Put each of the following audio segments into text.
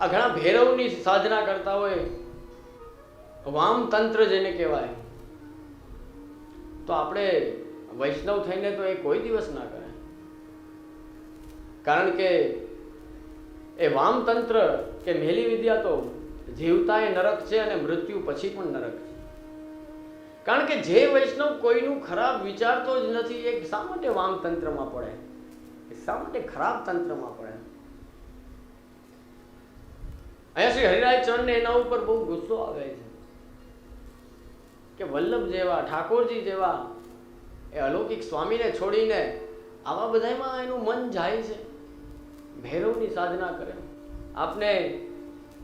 આ ઘણા ભૈરવની સાધના કરતા હોય વામ તંત્ર જેને કહેવાય. તો આપણે વૈષ્ણવ થઈને તો એ કોઈ દિવસ ના કરે. કારણ કે એ વામ તંત્ર કે મેલી વિદ્યા તો જીવતા એ નરક છે અને મૃત્યુ પછી પણ નરક છે. કારણ કે જે વૈષ્ણવ કોઈનું ખરાબ વિચારતો જ નથી, એ શા માટે વામ તંત્રમાં પડે? એ શા માટે ખરાબ તંત્રમાં પડે? અહીંયા શ્રી હરિરાજ ચરણને એના ઉપર બહુ ગુસ્સો આવે છે કે વલ્લભ જેવા, ઠાકોરજી જેવા, એ અલૌકિક સ્વામીને છોડીને આવા બધામાં એનું મન જાય છે, ભૈરવની સાધના કરે. આપને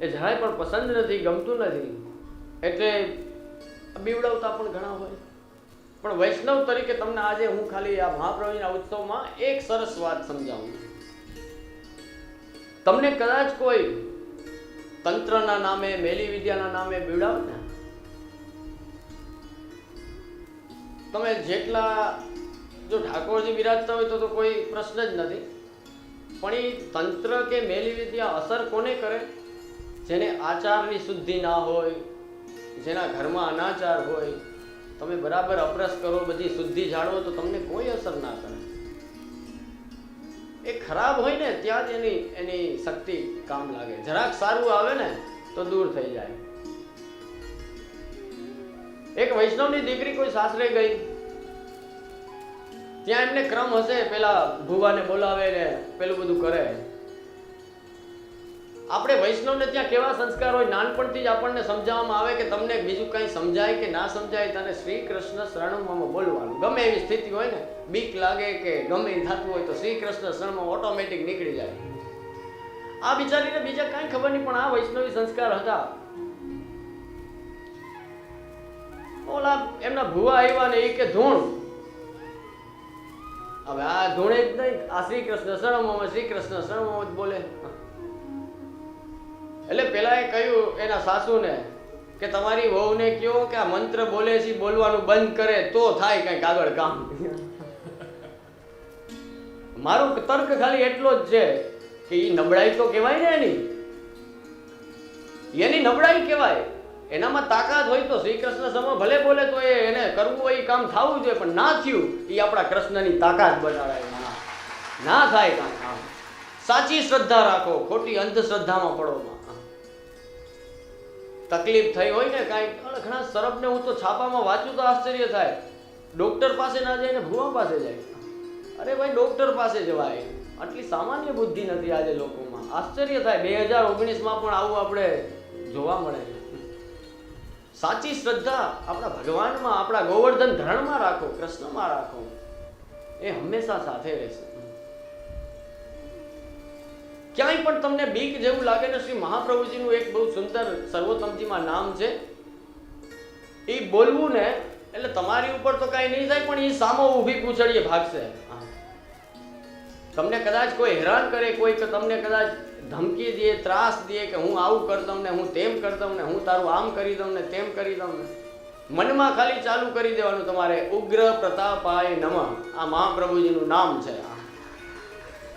એ જરાય પણ પસંદ નથી, ગમતું નથી. એટલે બીવડાવતા પણ ઘણા હોય. પણ વૈષ્ણવ તરીકે તમને આજે હું ખાલી આ મહાપ્રવીના ઉત્સવમાં એક સરસ વાત સમજાવું તમને કદાચ કોઈ તંત્રના નામે, મેલી વિદ્યાના નામે બીવડાવે ને? તમે જેટલા જો ઠાકોરજી બિરાજતા હોય તો તો કોઈ પ્રશ્ન જ નથી. પણ એ તંત્ર કે મેલી વિદ્યા અસર કોને કરે? જેને આચારની શુદ્ધિ ના હોય જેના ઘરમાં અનાચાર હોય, તમે બરાબર અપરસ કરો, બધી શુદ્ધિ જાળવો તો તમને કોઈ અસર ના કરે. એ ખરાબ હોય ને, ત્યાં જ એની એની શક્તિ કામ લાગે. જરાક સારું આવે ને, તો દૂર થઈ જાય. એક વૈષ્ણવની દીકરી કોઈ સાસરે ગઈ. ત્યાં એમને ક્રમ હશે, પેલા ભુવાને બોલાવે ને, પેલું બધું કરે. આપણે વૈષ્ણવને ત્યાં કેવા સંસ્કાર હોય નાનપણથી જ આપણને સમજાવવામાં આવે કે તમને બીજું કંઈ સમજાય કે ના સમજાય, તને શ્રી કૃષ્ણ શરણમાં બોલવાનું. ગમે એવી સ્થિતિ હોય ને, બીક લાગે કે ગમે એ થતું હોય તો શ્રી કૃષ્ણ શરણમાં ઓટોમેટિક નીકળી જાય. આ બિચારીને બીજા કાંઈ ખબર નહીં, પણ આ વૈષ્ણવી સંસ્કાર હતા. ઓલા એમના ભુવા આવ્યા ને એ કે ધૂણ. હવે આ ધૂણે જ નહીં, આ શ્રી કૃષ્ણ શરણમાં શ્રી કૃષ્ણ શરણમાં જ બોલે. એટલે પેલા એ કહ્યું એના સાસુને કે તમારી વહુને કયો કે આ મંત્ર બોલે છે બોલવાનું બંધ કરે, તો થાય કંઈક આગળ કામ. મારું તર્ક ખાલી એટલો જ છે કે એ નબળાઈ તો કહેવાય ને એની. એની નબળાઈ કહેવાય. એનામાં તાકાત હોય તો શ્રી કૃષ્ણ સમય ભલે બોલે તો એ એને કરવું હોય એ કામ થવું જોઈએ, પણ ના થયું એ આપણા કૃષ્ણની તાકાત બતાડાય ના થાય કામ. સાચી શ્રદ્ધા રાખો, ખોટી અંધશ્રદ્ધામાં પડોમાં તકલીફ થઈ હોય ને કાંઈ, ઘણા સરપને હું તો છાપામાં વાંચું તો આશ્ચર્ય થાય. ડૉક્ટર પાસે ના જાય ને ભુવા પાસે જાય. અરે ભાઈ, ડૉક્ટર પાસે જવાય. આટલી સામાન્ય બુદ્ધિ નથી આજે લોકોમાં. આશ્ચર્ય થાય. બે હજાર ઓગણીસમાં પણ આવું આપણે જોવા મળે. છે સાચી શ્રદ્ધા આપણા ભગવાનમાં, આપણા ગોવર્ધન ધરણમાં રાખો, કૃષ્ણમાં રાખો. એ હંમેશા સાથે રહેશે. ક્યાંય પણ તમને બીક જેવું લાગે ને શ્રી મહાપ્રભુજીનું એક બહુ સુંદર સર્વોત્તમજીમાં નામ છે. એ બોલવું ને, એટલે તમારી ઉપર તો કાંઈ નહીં થાય પણ એ સામો ઊભી પૂછડીએ ભાગશે. તમને કદાચ કોઈ હેરાન કરે, કોઈ કે તમને કદાચ ધમકી દે, ત્રાસ દે કે હું આવું કરી દઉં ને, હું તેમ કરી દઉં ને, હું તારું આમ કરી દઉં ને, તેમ કરી દઉં ને. મનમાં ખાલી ચાલુ કરી દેવાનું તમારે. ઉગ્ર પ્રતાપાય નમ. આ મહાપ્રભુજીનું નામ છે. આ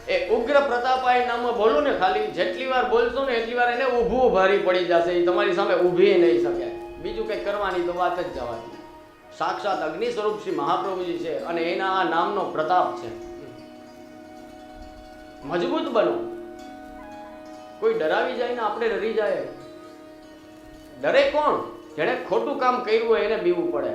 એ ઉગ્ર પ્રતાપાય નામ બોલું ને ખાલી જેટલી વાર બોલશો ને એટલી વાર એને ઊભું ભારી પડી જશે. એ તમારી સામે ઊભી નહીં શકે. બીજું કંઈ કરવાની તો વાત જ જવાની. સાક્ષાત અગ્નિ સ્વરૂપ શ્રી મહાપ્રભુજી છે અને એના આ નામનો પ્રતાપ છે. મજબૂત બનો. કોઈ ડરાવી જાય ને આપણે ડરી જાય. ડરે કોણ? જેણે ખોટું કામ કર્યું હોય એને બીવું પડે.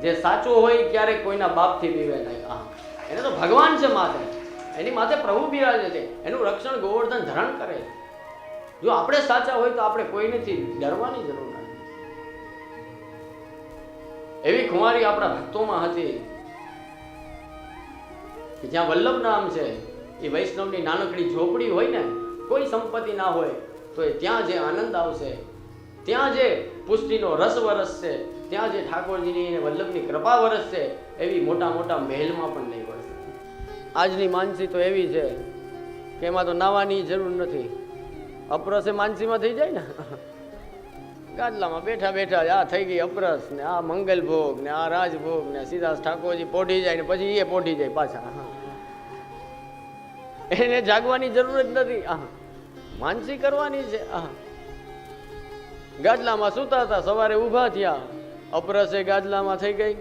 જે સાચું હોય ક્યારેક કોઈના બાપથી બીવે નહીં. હા એને તો ભગવાન છે માથે એની માથે પ્રભુ બિરાજે છે. એનું રક્ષણ ગોવર્ધન ધરણ કરે છે. જો આપણે સાચા હોય તો આપણે કોઈનેથી ડરવાની જરૂર નથી. એવી ખુમારી આપણા ભક્તોમાં હતી કે જ્યાં વલ્લભ નામ છે, એ વૈષ્ણવની નાનકડી ઝોપડી હોય ને, કોઈ સંપત્તિ ના હોય, તો એ ત્યાં જે આનંદ આવશે, ત્યાં જે પુષ્ટિનો રસ વરસશે, ત્યાં જે ઠાકોરજીની વલ્લભની કૃપા વરસશે, એવી મોટા મોટા મહેલમાં પણ નહીં વરસે આજની માનસી તો એવી છે કે એમાં તો નાવાની જરૂર નથી. અપરસે માનસીમાં થઈ જાય ને? ગાદલામાં બેઠા બેઠા આ થઈ ગઈ અપરસ ને આ મંગલભોગ ને આ રાજભોગ ને સીધા ઠાકોરજી પોઢી જાય ને પછી એ પોઢી જાય પાછા. એને જાગવાની જરૂર જ નથી. માનસી કરવાની છે. ગાદલામાં સૂતા હતા, સવારે ઊભા થયા. અપરસે ગાદલામાં થઈ ગઈ.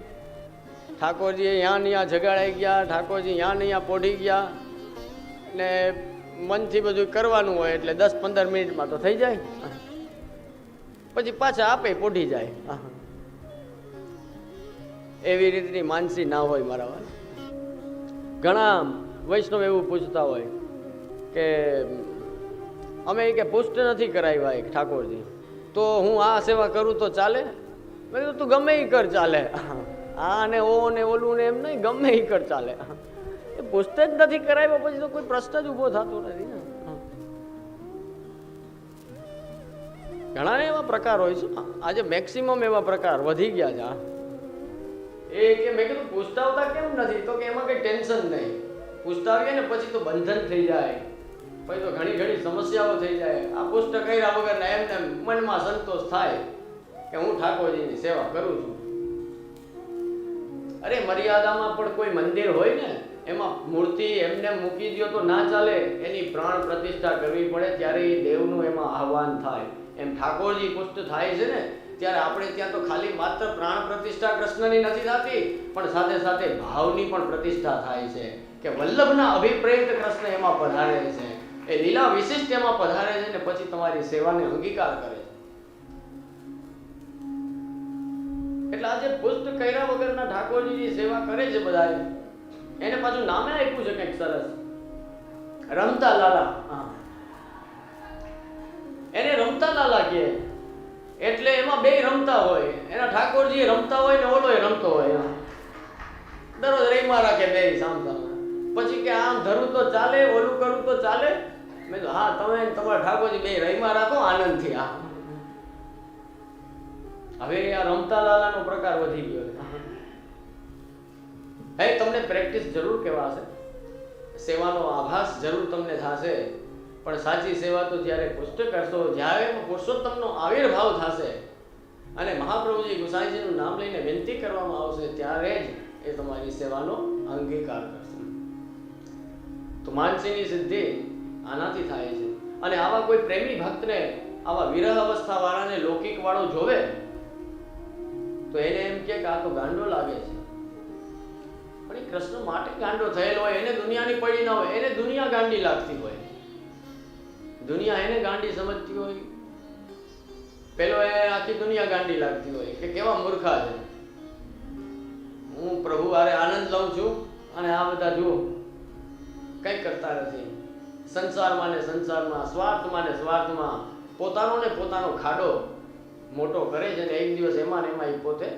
ઠાકોરજી યા ને જગાડાઈ ગયા, ઠાકોરજી યા ને પોઢી ગયા ને મનથી બધું કરવાનું હોય એટલે દસ પંદર મિનિટમાં તો થઈ જાય. પછી પાછા આપે પોઢી જાય. એવી રીતની માનસી ના હોય મારા ઘણા વૈષ્ણવ એવું પૂછતા હોય કે અમે કે પુષ્ટ નથી કરાવ્યા એક ઠાકોરજી. તો હું આ સેવા કરું તો ચાલે? મેં કીધું, તું ગમે એ કર ચાલે. આ ને ઓ ને ઓલું ને એમ નહીં, ગમે ઈકડ કર ચાલે. એ પુસ્તક નથી કરાવ્યો પછી તો કોઈ પ્રશ્ન જ ઊભો થતો નથી ને. ઘણા એવા પ્રકાર હોય છે. આજે મેક્સિમમ એવા પ્રકાર વધી ગયા છે. એ કે મેં કીધું પૂછતાવતા કેમ નથી? તો કે એમાં કઈ ટેન્શન નહીં. પૂછતાવીએ ને પછી તો બંધન થઈ જાય. પછી તો ઘણી ઘણી સમસ્યાઓ થઈ જાય. આ પુષ્ટ કર્યા વગર એમને મનમાં સંતોષ થાય કે હું ઠાકોરજીની સેવા કરું છું. અરે મર્યાદામાં પણ કોઈ મંદિર હોય ને, એમાં મૂર્તિ એમને મૂકી દો તો ના ચાલે. એની પ્રાણ પ્રતિષ્ઠા કરવી પડે ત્યારે એ દેવનું એમાં આહવાન થાય. એમ ઠાકોરજી પુષ્ટ થાય છે ને, ત્યારે આપણે ત્યાં તો ખાલી માત્ર પ્રાણ પ્રતિષ્ઠા કૃષ્ણની નથી થતી, પણ સાથે સાથે ભાવની પણ પ્રતિષ્ઠા થાય છે કે વલ્લભના અભિપ્રેત કૃષ્ણ એમાં પધારે છે. એ લીલા વિશિષ્ટ એમાં પધારે છે ને, પછી તમારી સેવાને અંગીકાર કરે છે. એટલે આજે પુષ્ટ કર્યા વગરના ઠાકોરજીની સેવા કરે છે બધા એને પાછું નામે આપ્યું છે કંઈક સરસ. રમતા લાલા, હા. એને રમતા લાલા કહે. એટલે એમાં બે રમતા હોય. એના ઠાકોરજી રમતા હોય ને ઓલો રમતો હોય દરરોજ રહીમાં રાખે બે સામ પછી કે આમ ધરું તો ચાલે, ઓલું કરું તો ચાલે. મેં કીધું, હા, તમે તમારા ઠાકોરજી બે રહીમાં રાખો, આનંદથી આ હવે આ રમતા લાલાનો પ્રકાર વધી ગયો છે. હે તમને પ્રેક્ટિસ જરૂર કહેવાશે. સેવાનો આભાસ જરૂર તમને થશે. પણ સાચી સેવા તો જ્યારે પુષ્ટ કરશો જ્યારે પુરુષોત્તમનો આવિર્ભાવ થશે અને મહાપ્રભુજી ગુસાઈજીનું નામ લઈને વિનંતી કરવામાં આવશે ત્યારે જ એ તમારી સેવાનો અંગીકાર કરશે. તો માનસીની સિદ્ધિ આનાથી થાય છે. અને આવા કોઈ પ્રેમી ભક્તને આવા વિરહ અવસ્થા વાળાને લૌકિક વાળો જોવે તો એને એમ કે આ તો ગાંડો લાગે છે. પણ એ કૃષ્ણ માટે ગાંડો થયેલો હોય, એને દુનિયાની પડી ના હોય, એને દુનિયા ગાંડી લાગતી હોય. દુનિયા એને ગાંડી સમજતી હોય. પેલો એ આખી દુનિયા ગાંડી લાગતી હોય. કે કેવા મૂર્ખા છે. હું પ્રભુ આરે આનંદ લઉં છું અને આ બધા જુઓ. કંઈ કરતા નથી. સંસારમાં ને સંસારમાં, સ્વાર્થમાં ને સ્વાર્થમાં પોતાનો ને પોતાનો ખાડો મોટો કરે છે અને એક દિવસ એમાં એમાં એ પોતે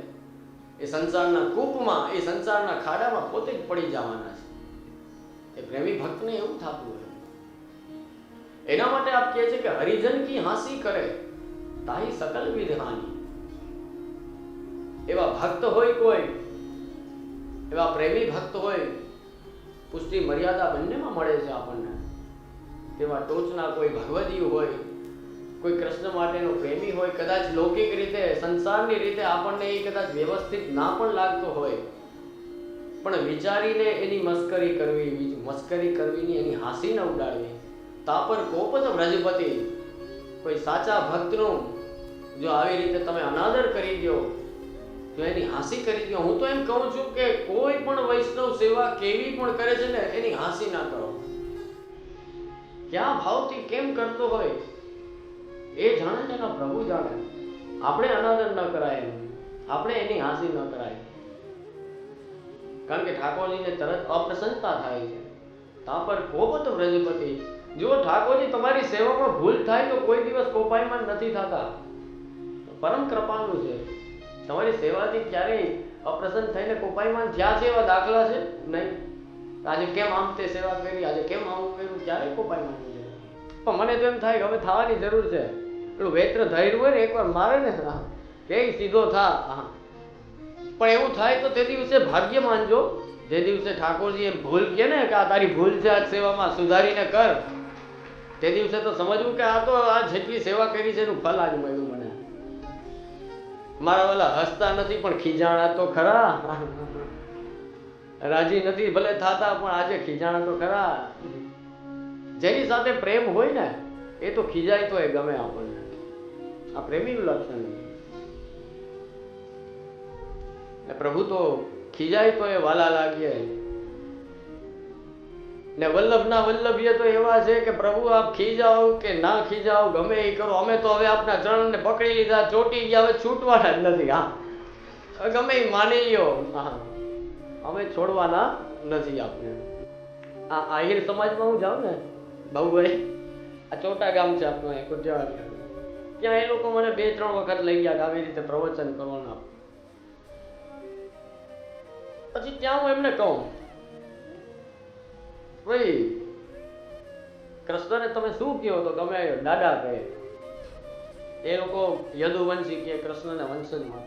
એ સંસારના કૂપમાં, એ સંસારના ખાડામાં પોતે જ પડી જવાના છે. એ પ્રેમી ભક્તને એવું થતું હોય. એના માટે આપ કહે છે કે હરિજન કી હાંસી કરે, તાહી સકલ વિધ એવા ભક્ત હોય કોઈ, એવા પ્રેમી ભક્ત હોય, પુષ્ટિ મર્યાદા બંનેમાં મળે છે આપણને. તેવા ટોચના કોઈ ભગવદીય હોય કોઈ કૃષ્ણ માટેનો પ્રેમી હોય, કદાચ લૌકિક રીતે, સંસારની રીતે આપણને એ કદાચ વ્યવસ્થિત ના પણ લાગતો હોય, પણ વિચારીને એની મસ્કરી કરવી મસ્કરી કરવીની એની હાંસી ઉડાડવી, તાપર કોપત વ્રજપતિ. કોઈ સાચા ભક્તનું જો આવી રીતે તમે અનાદર કરી દો, જો એની હાંસી કરી દો, હું તો એમ કહું છું કે કોઈ પણ વૈષ્ણવ સેવા કેવી પણ કરે છે ને, એની હાંસી ના કરો. ક્યાં ભાવથી કેમ કરતો હોય એ જાણે છે એના પ્રભુ જાણે. આપણે અનાદર ન કરાય આપણે એની હાંસી ન કરાય. કારણ કે ઠાકોરજીને તરત અપ્રસન્નતા થાય છે. તા પર કોપત વ્રજપતિ જો ઠાકોરજી, તમારી સેવામાં ભૂલ થાય તો કોઈ દિવસ કોપાયમાન નથી થતા. પરમ કૃપાનું છે. તમારી સેવાથી ક્યારેય અપ્રસન્ન થઈને કોપાયમાન થયા છે એવા દાખલા છે? નહીં. આજે કેમ આમ તે સેવા કરી? આજે કેમ આવું કર્યું? ક્યારેય કોપાયમાન નથી. પણ મને તો એમ થાય કે હવે થવાની જરૂર છે. પેલું વેત્ર ધૈર્ય હોય ને એકવાર મારે ને હા, કે સીધો થા હા. પણ એવું થાય તો તે દિવસે ભાગ્ય માનજો. જે દિવસે ઠાકોરજી એ ભૂલ કહે ને કે આ તારી ભૂલ છે આ સેવામાં સુધારીને કર. તે દિવસે તો સમજવું કે આ તો આ જેટલી સેવા કરી છે એનું ફલ આજ મળ્યું મને. મારા ઓલા હસતા નથી પણ ખીજાણા તો ખરા. રાજી નથી ભલે થાતા પણ આજે ખીજાણા તો ખરા. જેની સાથે પ્રેમ હોય ને એ તો ખીજાય તો એ ગમે આપણને. આ પ્રેમીનું લક્ષણ ને પ્રભુ તો ખીજાય તો એ વાલા લાગીએ ને વલ્લભના વલ્લભીએ તો એવા છે કે પ્રભુ આપ ખીજાઓ કે ના ખીજાઓ, ગમે એ કરો. અમે તો હવે આપના ચરણને પકડી લીધા, ચોટી ગયા, હવે છૂટવાના જ નથી. હા. ગમે એ માની લ્યો. હા. અમે છોડવાના નથી આપને. આ આહિર સમાજમાં હું જાઉં ને? બાબુભાઈ આ ચોટા ગામ છે આપણું કુટિયાવાડ ત્યાં એ લોકો મને બે, ત્રણ વખત લઈ ગયા આવી રીતે પ્રવચન કરવાના પછી ત્યાં હું એમને કહું, ભાઈ, કૃષ્ણને તમે શું કહો તો ગમે દાદા કહે. એ લોકો યદુવંશી કે કૃષ્ણને વંશજમાં.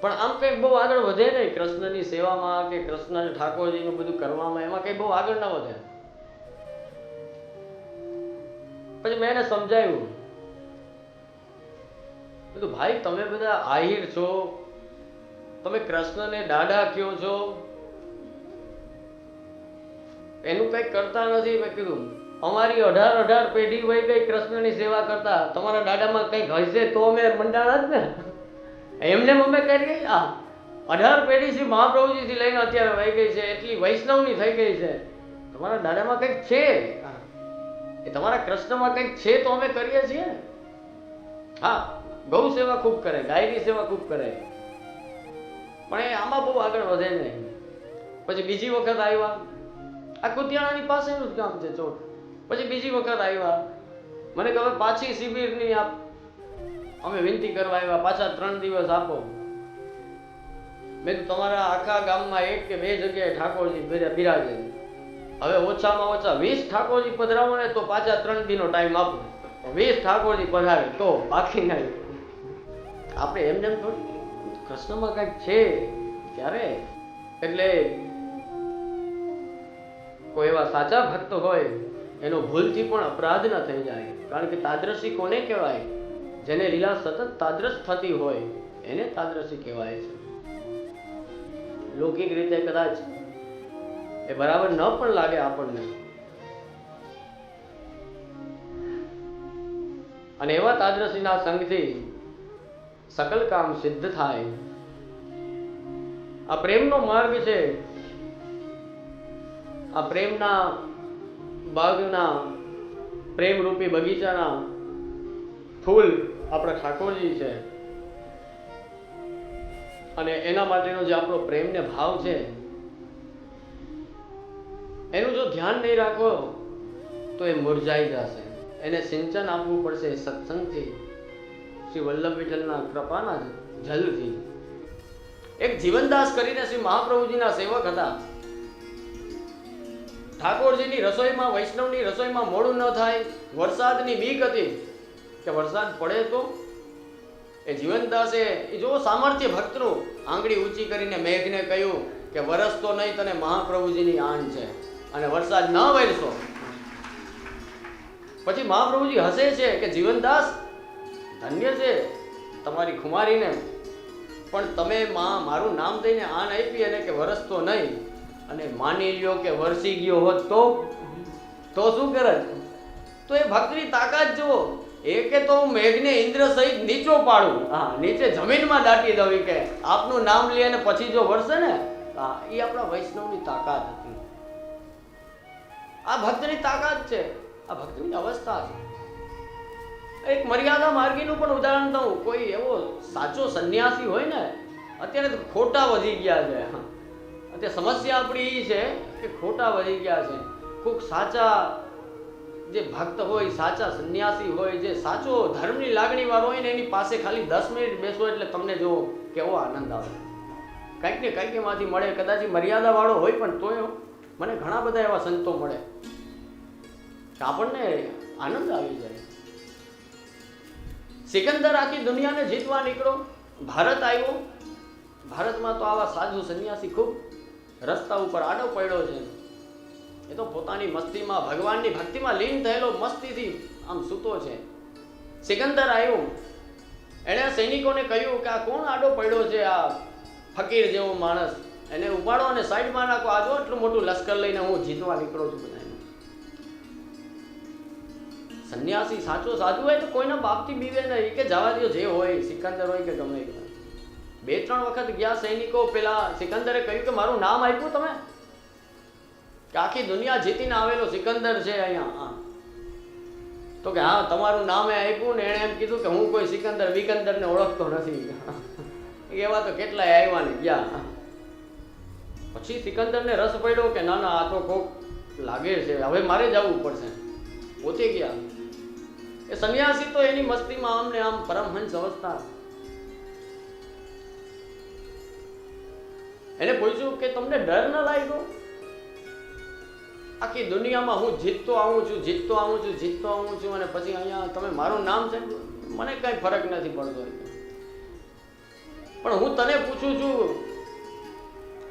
પણ આમ કંઈક બહુ આગળ વધે નહીં કૃષ્ણની સેવામાં કે કૃષ્ણ ઠાકોરજીનું બધું કરવામાં, એમાં કંઈ બહુ આગળ ન વધે. પછી મેં એને સમજાવ્યું. કીધું, ભાઈ, તમે બધા આહિર છો. તમે કૃષ્ણને દાડા કયો છો. એનું કંઈક કરતા નથી. મેં કીધું, અમારી અઢાર અઢાર પેઢી વહી ગઈ કૃષ્ણની સેવા કરતા. તમારા દાડામાં કંઈક હશે તો અમે મંડાણા જ ને. એમને અમે કરી ગઈ આ અઢાર પેઢી થી મહાપ્રભુજીથી લઈને અત્યારે વહી ગઈ છે. એટલી વૈષ્ણવની થઈ ગઈ છે. તમારા દાડામાં કંઈક છે. એ તમારા કૃષ્ણમાં કંઈક છે તો અમે કરીએ છીએ. હા, ગૌ સેવા ખૂબ કરે, ગાયની સેવા ખૂબ કરે. પણ એ આમાં બહુ આગળ વધે નહીં. પછી બીજી વખત આવ્યા. આ કુતિયાણાની પાસેનું જ ગામ છે ચોટ પછી બીજી વખત આવ્યા. મને ખબર પાછી શિબિરની આપ અમે વિનંતી કરવા આવ્યા, પાછા ત્રણ દિવસ આપો. મેં તમારા આખા ગામમાં એક કે બે જગ્યાએ ઠાકોરજી બિરા- બિરાજે હવે ઓછામાં ઓછા વીસ ઠાકોરજી પધરાવો ને તો પાછા ત્રણ દિનો ટાઈમ આપો. વીસ ઠાકોરજી પધારે, તો બાકી નહીં. આપણે એમને જેમ થોડી કૃષ્ણમાં કંઈક છે ત્યારે એટલે કોઈ એવા સાચા ભક્ત હોય, એનો ભૂલથી પણ અપરાધ ન થઈ જાય. કારણ કે તાદ્રશી કોને કહેવાય? જેને લીલા સતત તાદ્રશ થતી હોય, એને તાદ્રશી કહેવાય છે. લૌકિક રીતે કદાચ એ બરાબર ન પણ લાગે આપણને. અને એવા તાદ્રશીના સંગથી સકલ કામ સિદ્ધ થાય. આ પ્રેમનો માર્ગ છે. આ પ્રેમના બાગના પ્રેમરૂપી બગીચાના ફૂલ આપણા ઠાકોરજી છે. અને એના માટેનો જે આપણો પ્રેમને ભાવ છે એનું જો ધ્યાન નહીં રાખો, તો એ મુરઝાઈ જશે. એને સિંચન આપવું પડશે સત્સંગથી. શ્રી વલ્લભ વિઠ્ઠલના કૃપાના જલથી. એક જીવનદાસ કરીને શ્રી મહાપ્રભુજીના સેવક હતા. ઠાકોરજીની રસોઈમાં, વૈષ્ણવની રસોઈમાં મોડું ન થાય, વરસાદની બીક હતી. કે વરસાદ પડે તો? એ જીવનદાસે, એ જો સામર્થ્ય ભક્તનું આંગળી ઊંચી કરીને મેઘને કહ્યું કે વરસ તો નહીં તને મહાપ્રભુજીની આણ છે. અને વરસાદ ન વરસો પછી મહાપ્રભુજી હસે છે કે જીવનદાસ, ધન્ય છે તમારી ખુમારીને. પણ તમે માં મારું નામ દઈને આન આપી અને કે વરસતો નહીં. અને માની લ્યો કે વરસી ગયો હોત તો? તો શું કરે? તો એ ભક્તની તાકાત જુઓ. એ કે તો હું મેઘને ઇન્દ્ર સહિત નીચો પાડું. હા, નીચે જમીનમાં દાટી દઉં કે આપનું નામ લઈ અને પછી જો વરસે ને? હા, એ આપણા વૈષ્ણવની તાકાત હતી. આ ભક્તની તાકાત છે. આ ભક્તની અવસ્થા છે. એક મર્યાદા માર્ગીનું પણ ઉદાહરણ દઉં. કોઈ એવો સાચો સંન્યાસી હોય ને, અત્યારે તો ખોટા વધી ગયા છે. અત્યારે સમસ્યા આપણી એ છે કે ખોટા વધી ગયા છે. ખૂબ સાચા જે ભક્ત હોય, સાચા સંન્યાસી હોય, જે સાચો ધર્મની લાગણી વાળો હોય ને, એની પાસે ખાલી દસ મિનિટ બેસો એટલે તમને જો કેવો આનંદ આવે. કંઈક ને કંઈક એમાંથી મળે. કદાચ મર્યાદાવાળો હોય પણ તોય મને ઘણા બધા એવા સંતો મળે કે આપણને આનંદ આવી જાય. સિકંદર આખી દુનિયાને જીતવા નીકળો, ભારત આવ્યો. ભારતમાં તો આવા સાધુ સંન્યાસી ખૂબ રસ્તા ઉપર આડો પડ્યો છે. એ તો પોતાની મસ્તીમાં, ભગવાનની ભક્તિમાં લીન થયેલો મસ્તીથી આમ સૂતો છે. સિકંદર આવ્યો. એણે સૈનિકોને કહ્યું કે આ કોણ આડો પડ્યો છે? આ ફકીર જેવો માણસ. એને ઉપાડો અને સાઈડમાં નાખો. આજો એટલું મોટું લશ્કર લઈને હું જીતવા નીકળો છું બધાને. સંન્યાસી સાચો સાધુ હોય તો કોઈના બાપથી બીવે નહીં કે જવા દો જે હોય, સિકંદર હોય કે ગમે બે ત્રણ વખત ગયા સૈનિકો પેલા સિકંદરે કહ્યું કે મારું નામ આપ્યું તમે? કે આખી દુનિયા જીતીને આવેલો સિકંદર છે અહીંયા. તો કે હા, તમારું નામ એ આપ્યું ને એણે એમ કીધું કે હું કોઈ સિકંદર વિકંદરને ઓળખતો નથી. એવા તો કેટલાય આવ્યા ને ગયા. પછી સિકંદરને રસ પડ્યો કે ના ના, આ તો કોક લાગે છે, હવે મારે જવું પડશે. પોતે ગયા. એ સંન્યાસી તો એની મસ્તીમાં આમ આમ પરમહંસ અવસ્થા. એને પૂછ્યું કે તમને ડર ન લાગ્યો? આખી દુનિયામાં હું જીતતો આવું છું, જીતતો આવું છું, જીતતો આવું છું અને પછી અહીંયા તમે મારું નામ છે મને કઈ ફરક નથી પડતો. પણ હું તને પૂછું છું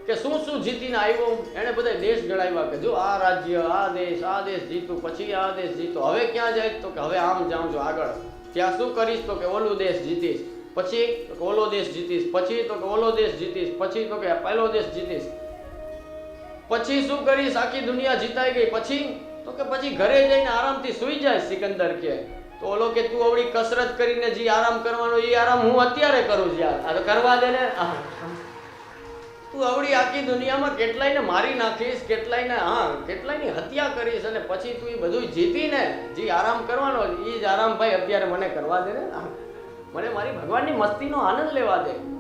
કે શું શું જીતીને આવ્યો એણે બધા દેશ ગણાવ્યા કે જો આ રાજ્ય, આ દેશ આ દેશ જીતું, પછી આ દેશ જીતો. હવે ક્યાં જાય? તો કે હવે આમ જાઉં છું આગળ. ત્યાં શું કરીશ? તો કે ઓલું દેશ જીતીશ. પછી ઓલો દેશ જીતીશ. પછી તો કે ઓલો દેશ જીતીશ. પછી તો કે પહેલો દેશ જીતીશ. પછી શું કરીશ? આખી દુનિયા જીતાઈ ગઈ. પછી તો કે પછી ઘરે જઈને આરામથી સૂઈ જાય સિકંદર કે. તો ઓલો કે તું અવળી કસરત કરીને જે આરામ કરવાનો, એ આરામ હું અત્યારે કરું છું યાર. આ તો કરવા દે ને. તું આવડી આખી દુનિયામાં કેટલાયને મારી નાખીશ, કેટલાયને, હા, કેટલાયની હત્યા કરીશ અને પછી તું એ બધું જીતીને જે આરામ કરવાનો એ જ આરામ ભાઈ અત્યારે મને કરવા દે ને. મને મારી ભગવાનની મસ્તીનો આનંદ લેવા દે.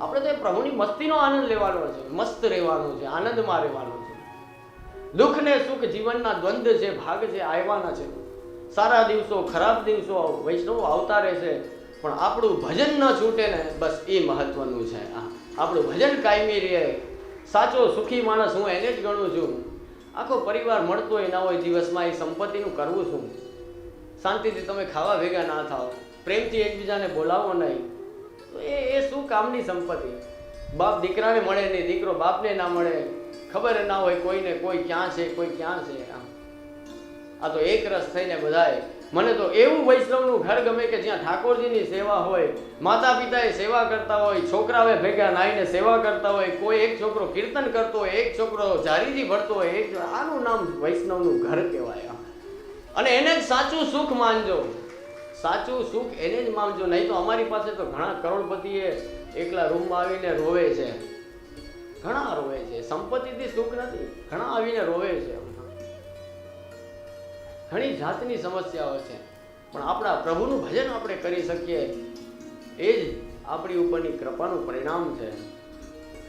આપણે તો એ પ્રભુની મસ્તીનો આનંદ લેવાનો છે, મસ્ત રહેવાનું છે, આનંદમાં રહેવાનું છે. દુઃખ ને સુખ જીવનના દ્વંદ છે ભાગ છે આવવાના છે. સારા દિવસો, ખરાબ દિવસો વૈષ્ણવ આવતા રહેશે, પણ આપણું ભજન ન છૂટે ને બસ એ મહત્વનું છે. આ આપણું ભજન કાયમી રહે. સાચો સુખી માણસ હું એને જ ગણું છું. આખો પરિવાર મળતો હોય ના હોય દિવસમાં એ સંપત્તિનું કરવું શું? શાંતિથી તમે ખાવા ભેગા ના થાઓ. પ્રેમથી એકબીજાને બોલાવો નહીં. તો એ એ શું કામની સંપત્તિ? બાપ દીકરાને મળે નહીં, દીકરો બાપને ના મળે. ખબર ના હોય કોઈને કોઈ ક્યાં છે, કોઈ ક્યાં છે. આ તો એક રસ થઈને બધાએ મને તો એવું વૈષ્ણવનું ઘર ગમે કે જ્યાં ઠાકોરજીની સેવા હોય માતા પિતાએ સેવા કરતા હોય, છોકરાઓએ ભેગા નાઈને સેવા કરતા હોય, કોઈ એક છોકરો કીર્તન કરતો હોય, એક છોકરો જારીજી ભરતો હોય, એક આનું નામ વૈષ્ણવનું ઘર કહેવાય. અને એને જ સાચું સુખ માનજો. સાચું સુખ એને જ માનજો. નહીં તો અમારી પાસે તો ઘણા કરોડપતિએ એકલા રૂમમાં આવીને રોવે છે. ઘણા રોવે છે. સંપત્તિથી સુખ નથી. ઘણા આવીને રોવે છે. ઘણી જાતની સમસ્યાઓ છે. પણ આપણા પ્રભુનું ભજન આપણે કરી શકીએ, એ જ આપણી ઉપરની કૃપાનું પરિણામ છે.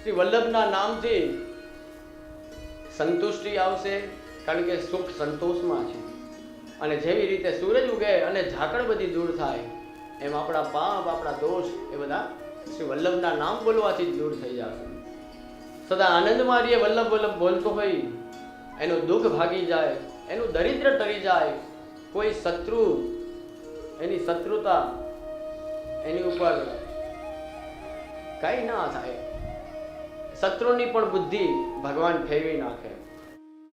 શ્રી વલ્લભના નામથી સંતુષ્ટિ આવશે, કારણ કે સુખ સંતોષમાં છે. અને જેવી રીતે સૂરજ ઉગે અને ઝાકળ બધી દૂર થાય, એમ આપણા પાપ, આપણા દોષ એ બધા શ્રી વલ્લભના નામ બોલવાથી જ દૂર થઈ જશે. સદા આનંદમાં રહીએ, વલ્લભ વલ્લભ બોલતો હોય, એનું દુઃખ ભાગી જાય એનું દરિદ્ર ટરી જાય, કોઈ શત્રુ, એની શત્રુતા એની ઉપર કઈ ના થાય. શત્રુની પણ બુદ્ધિ ભગવાન ફેરવી નાખે.